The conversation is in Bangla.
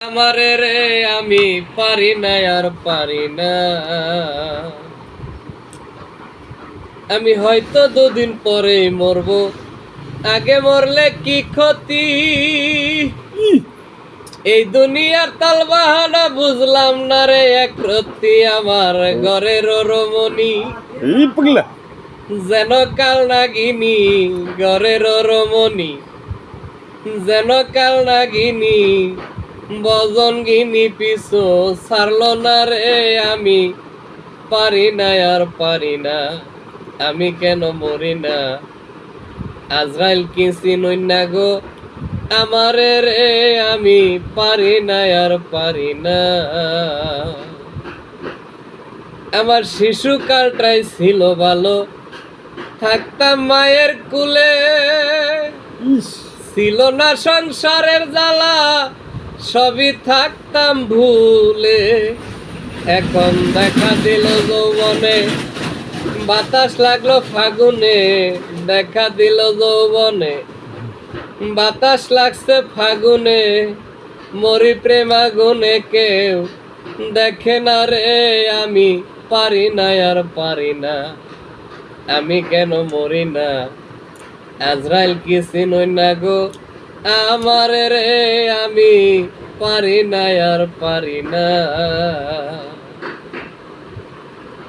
আমারে রে আমি পারি না আর পারি না। আমি হয়তো দুদিন পরে মরব। আগে মরলে কি ক্ষতি? এই দুনিয়ার তাল বাহানা বুঝলাম না রে এক রত্তি আমার ঘরের রমণী। যেন কাল নাগিনি ঘরের রমণী। যেন কাল নাগিনি বজন গিনি পিছু ছাড়ল না রে আমি। পারি না আর পারি না আমি কেন মরি না? আজরাইল কি চিনুই না গো? আমারে রে আমি পারি না আর পারি না। আমার শিশুকালটাই ছিল ভালো থাকতাম মায়ের কুলে। ছিল না সংসারের জ্বালা সবই থাকতাম ভুলে। এখন দেখা দিল যৌবনে, বাতাস লাগল ফাগুনে, দেখা দিল যৌবনে, বাতাস লাগছে ফাগুনে, মরি প্রেম আগুনে কেউ দেখে না রে, আমি পারি না, আর পারি না। আমি কেন মরি না? আজরাইল কি চিনই না গো? আমার রে আমি পারি না আর পারি না।